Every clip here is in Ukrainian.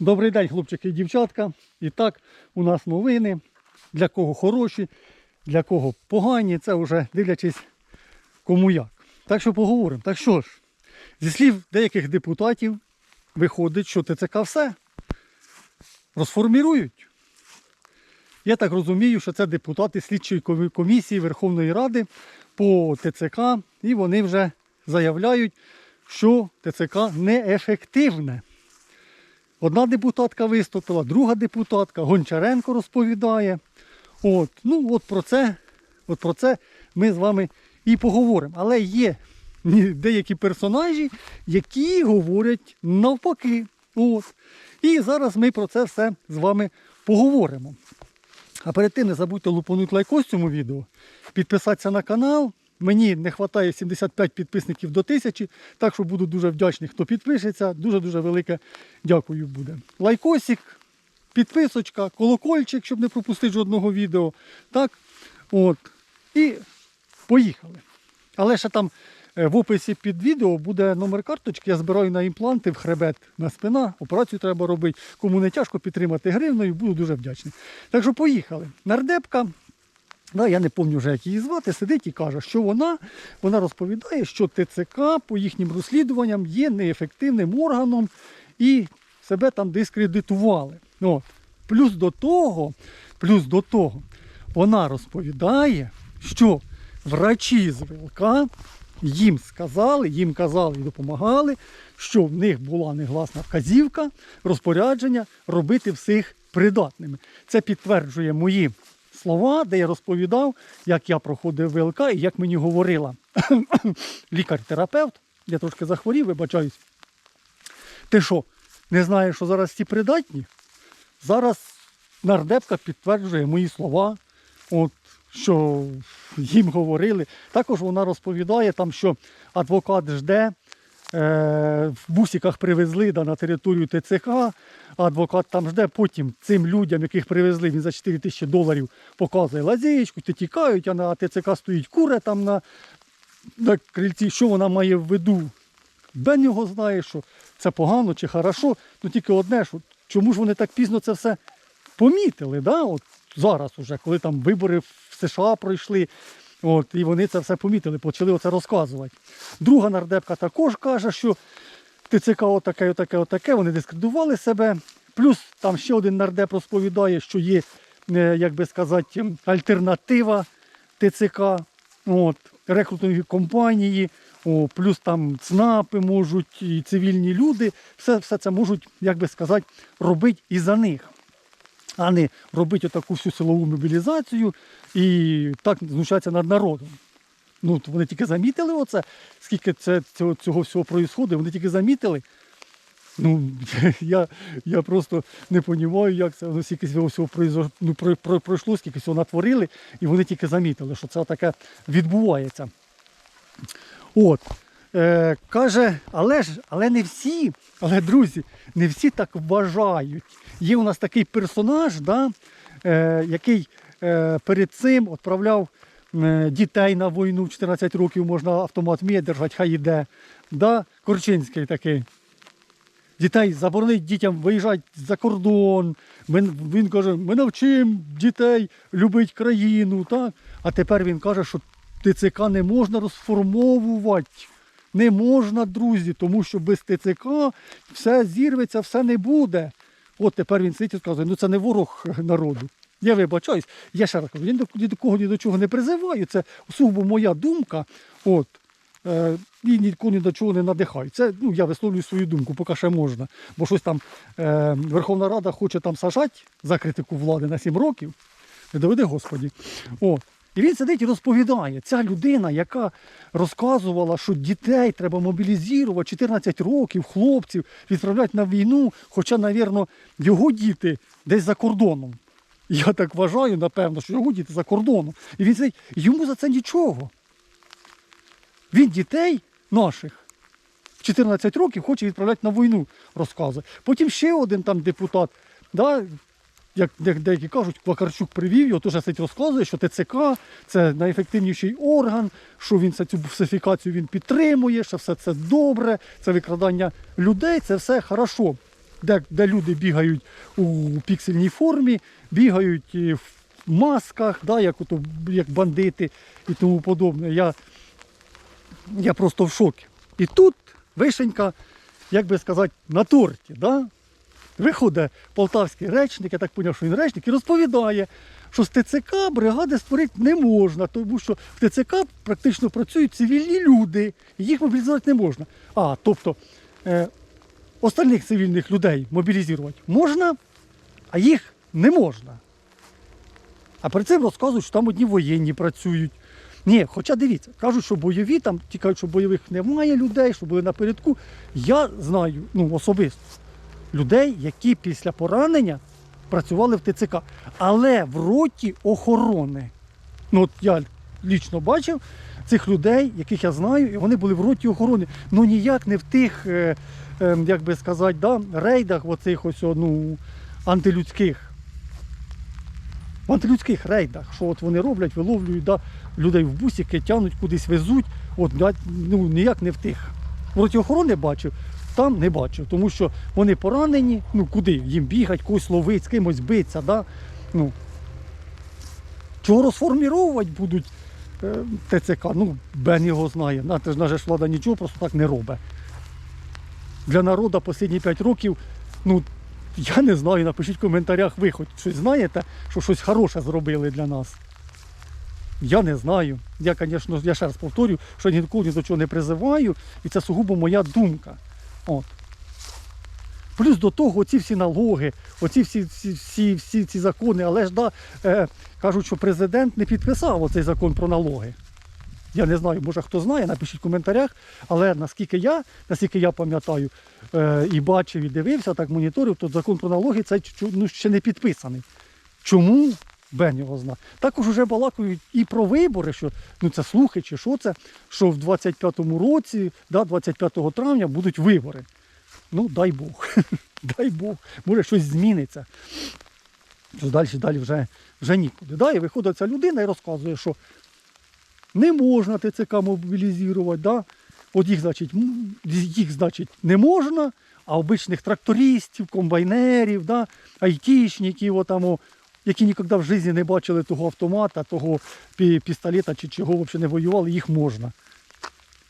Добрий день, хлопчики і дівчатка. І так, у нас новини. Для кого хороші, для кого погані. Це вже дивлячись кому як. Так що поговоримо. Так що ж, зі слів деяких депутатів виходить, що ТЦК все розформірують. Я так розумію, що це депутати слідчої комісії Верховної Ради по ТЦК, і вони вже заявляють, що ТЦК неефективне. Одна депутатка виступила, друга депутатка, Гончаренко розповідає. От, ну от про це, от про це ми з вами і поговоримо. Але є деякі персонажі, які говорять навпаки. От. І зараз ми про це все з вами поговоримо. А перед тим не забудьте лупанути лайкос цьому відео, підписатися на канал. Мені не вистачає 75 підписників до 1000, так що буду дуже вдячний, хто підпишеться. Дуже-дуже велике дякую буде. Лайкосик, підписочка, колокольчик, щоб не пропустити жодного відео. Так, от. І поїхали. Але ще там е, в описі під відео буде номер карточки. Я збираю на імпланти в хребет на спина. Операцію треба робити. Кому не тяжко підтримати гривною, буду дуже вдячний. Так що поїхали. Нардепка, да, я не пам'ятаю вже, як її звати, сидить і каже, що вона, вона розповідає, що ТЦК по їхнім розслідуванням є неефективним органом і себе там дискредитували. От. Плюс до того, плюс до того, вона розповідає, що врачі з ВЛК їм сказали, їм казали і допомагали, що в них була негласна вказівка, розпорядження робити всіх придатними. Це підтверджує мої слова, де я розповідав, як я проходив ВЛК і як мені говорила лікар-терапевт. Я трошки захворів, вибачаюсь. Ти що, не знаєш, що зараз ці придатні? Зараз нардепка підтверджує мої слова, от, що їм говорили. Також вона розповідає, там, що адвокат жде, в бусиках привезли да, на територію ТЦК, адвокат там жде, потім цим людям, яких привезли, він за 4 тисячі доларів показує лазєчку, ті тікають, а на ТЦК стоїть кура там на, на крильці. Що вона має в виду? Бен його знає, що це погано чи хорошо. Ну тільки одне, що чому ж вони так пізно це все помітили, да? От зараз уже, коли там вибори в США пройшли, от, і вони це все помітили, почали оце розказувати. Друга нардепка також каже, що ТЦК отаке, отаке, отаке, вони дискредитували себе. Плюс там ще один нардеп розповідає, що є, е, як би сказати, альтернатива ТЦК, от, рекрутингові компанії, о, плюс там ЦНАПи можуть, і цивільні люди, все, все це можуть, як би сказати, робити і за них. А не робити отаку всю силову мобілізацію і так знущатися над народом. Ну, вони тільки замітили оце, скільки це, цього, цього всього проїсходить, вони тільки замітили. Ну, я, я просто не розумію, як це воно скільки цього всього произош- ну, про- про- пройшло, скільки всього натворили, і вони тільки замітили, що це таке відбувається. От. Е, каже, але ж, але не всі, але друзі, не всі так вважають. Є у нас такий персонаж, да, е, який е, перед цим відправляв е, дітей на війну в 14 років, можна автомат вміє держати, хай іде. Да, Корчинський такий. Дітей заборонить дітям виїжджати за кордон. Він, він каже, ми навчимо дітей любити країну. Так? А тепер він каже, що ТЦК не можна розформовувати. Не можна, друзі, тому що без ТЦК все зірветься, все не буде. От тепер він сидить і сказує, ну це не ворог народу. Я вибачаюсь, я ще раз кажу, я ні до, кого ні до чого не призиваю. Це сугубо моя думка. От. Е, і нікого ні до чого не надихаю. Це ну, я висловлюю свою думку, поки ще можна. Бо щось там е, Верховна Рада хоче там сажати за критику влади на 7 років. Не доведи Господі. О. І він сидить і розповідає, ця людина, яка розказувала, що дітей треба мобілізувати 14 років, хлопців, відправляти на війну, хоча, мабуть, його діти десь за кордоном. Я так вважаю, напевно, що його діти за кордоном. І він сидить, йому за це нічого. Він дітей наших 14 років хоче відправляти на війну, розказує. Потім ще один там депутат, да, як де- деякі кажуть, Квакарчук привів його, теж сидить розказує, що ТЦК це найефективніший орган, що він цю фальсифікацію він підтримує, що все це добре, це викрадання людей, це все хорошо. де, де люди бігають у піксельній формі, бігають в масках, да, як, ото, як бандити і тому подобне. Я, я просто в шокі. І тут вишенька, як би сказати, на торті. Да? Виходить полтавський речник, я так зрозумів, що він речник, і розповідає, що з ТЦК бригади створити не можна, тому що в ТЦК практично працюють цивільні люди, і їх мобілізувати не можна. А, тобто е, остальних цивільних людей мобілізувати можна, а їх не можна. А перед цим розказують, що там одні воєнні працюють. Ні, хоча дивіться, кажуть, що бойові, там ті кажуть, що бойових немає людей, що були напередку. Я знаю ну, особисто людей, які після поранення працювали в ТЦК, але в роті охорони. Ну, от я лічно бачив цих людей, яких я знаю, і вони були в роті охорони. Ну ніяк не в тих, е, е, як би сказати, да, рейдах, оцих ось, ну, антилюдських. В антилюдських рейдах, що от вони роблять, виловлюють да, людей в бусики, тягнуть кудись везуть. От, ну, ніяк не в тих. В роті охорони бачив, там не бачив, тому що вони поранені, ну куди їм бігать, когось ловить, з кимось биться. Да? Ну, чого розформіровувати будуть е, ТЦК? Ну, Бен його знає. Наша ж влада нічого просто так не робить. Для народу останні 5 років, ну, я не знаю, напишіть в коментарях, ви хоч щось знаєте, що щось хороше зробили для нас. Я не знаю. Я, звісно, я ще раз повторюю, що ніколи ні до чого не призиваю, і це сугубо моя думка. От. Плюс до того оці всі налоги, оці всі, всі, всі, всі ці закони, але ж да, е, кажуть, що президент не підписав оцей закон про налоги. Я не знаю, може хто знає, напишіть в коментарях, але наскільки я, наскільки я пам'ятаю е, і бачив, і дивився, так моніторив, то закон про налоги чу- ну, ще не підписаний. Чому? Бен його зна. Також вже балакають і про вибори, що ну це слухи чи що це, що в 25-му році, да, 25 травня будуть вибори. Ну, дай Бог. дай Бог. Може щось зміниться. Далі, далі вже, вже нікуди. Да, і виходить ця людина і розказує, що не можна ТЦК мобілізувати. Да? От їх, значить, їх, значить, не можна, а обичних трактористів, комбайнерів, да? айтішників, отамо, які ніколи в житті не бачили того автомата, того пістолета чи чого взагалі не воювали, їх можна.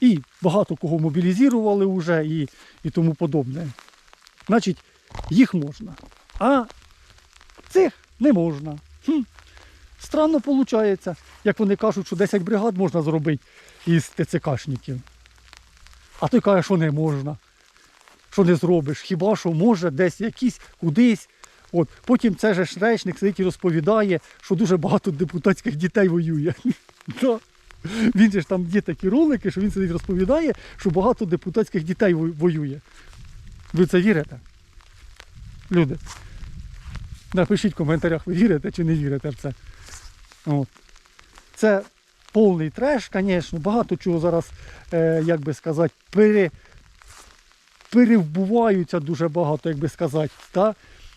І багато кого мобілізували вже і, і тому подобне. Значить, їх можна. А цих не можна. Хм. Странно виходить, як вони кажуть, що 10 бригад можна зробити із ТЦКшників. А той каже, що не можна. Що не зробиш? Хіба що може десь якісь кудись. От. Потім це ж речник сидить і розповідає, що дуже багато депутатських дітей воює. Він же ж там є такі ролики, що він сидить розповідає, що багато депутатських дітей воює. Ви це вірите? Люди. Напишіть в коментарях, ви вірите чи не вірите в це. От. Це повний треш, звісно. Багато чого зараз, е, як би сказати, пере, перевбуваються дуже багато, як би сказати. Та?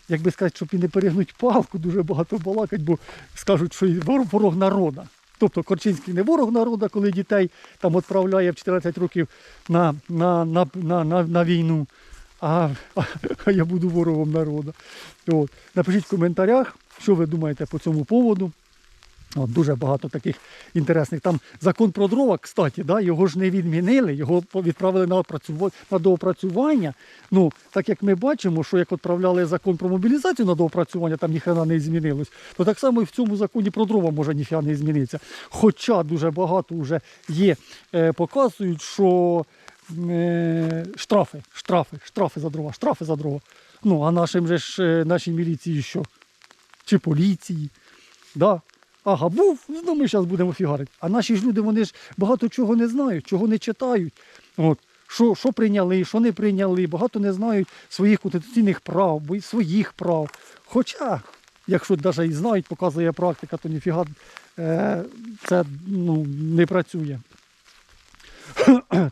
Як би сказати, щоб і не перегнуть палку, дуже багато балакать, бо скажуть, що ворог народа. Тобто Корчинський не ворог народу, коли дітей там відправляє в 14 років на, на, на, на, на, на війну, а, а, я буду ворогом народу. Напишіть в коментарях, що ви думаєте по цьому поводу. От, дуже багато таких інтересних. Там закон про дрова, кстати, да, його ж не відмінили, його відправили на, на доопрацювання. Ну, так як ми бачимо, що як відправляли закон про мобілізацію на доопрацювання, там ніхрена не змінилось, то так само і в цьому законі про дрова може ніфіга не змінитися. Хоча дуже багато вже є, е, показують, що е, штрафи, штрафи, штрафи за дрова, штрафи за дрова. Ну, а нашим же ж, е, нашій міліції що? Чи поліції? Да. Ага, був, ну ми зараз будемо фігарити. А наші ж люди, вони ж багато чого не знають, чого не читають. От. Що, що прийняли, що не прийняли, багато не знають своїх конституційних прав, своїх прав. Хоча, якщо навіть і знають, показує практика, то ніфіга е, це ну, не працює.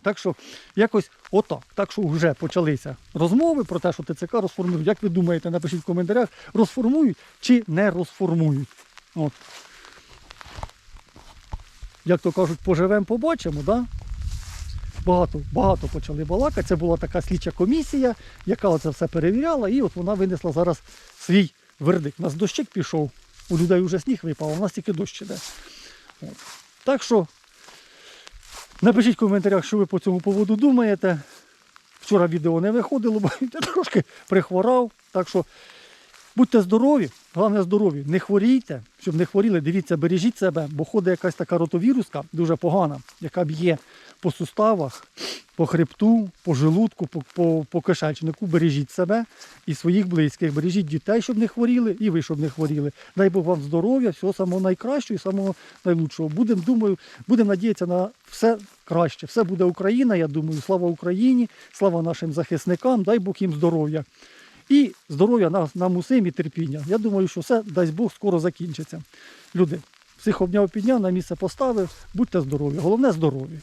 так що якось отак. Так що вже почалися розмови про те, що ТЦК розформують. Як ви думаєте, напишіть в коментарях, розформують чи не розформують. От. Як то кажуть, поживемо, побачимо, да? багато, багато почали балакати. Це була така слідча комісія, яка це все перевіряла, і от вона винесла зараз свій вердикт. У нас дощик пішов, у людей вже сніг випав, у нас тільки дощ іде. От. Так що напишіть в коментарях, що ви по цьому поводу думаєте. Вчора відео не виходило, бо я трошки прихворав. Так що будьте здорові, головне здорові, не хворійте, щоб не хворіли, дивіться, бережіть себе, бо ходить якась така ротовіруска дуже погана, яка б'є по суставах, по хребту, по желудку, по, по, по кишечнику. Бережіть себе і своїх близьких, бережіть дітей, щоб не хворіли, і ви, щоб не хворіли. Дай Бог вам здоров'я, всього самого найкращого і самого найлучшого. Будемо, думаю, будемо надіятися на все краще. Все буде Україна, я думаю. Слава Україні, слава нашим захисникам, дай Бог їм здоров'я. І здоров'я нам, усім і терпіння. Я думаю, що все, дасть Бог, скоро закінчиться. Люди, всіх обняв підняв, на місце поставив, будьте здорові. Головне здорові.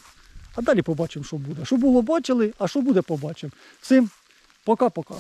А далі побачимо, що буде. Що було, бачили, а що буде, побачимо. Всім пока-пока.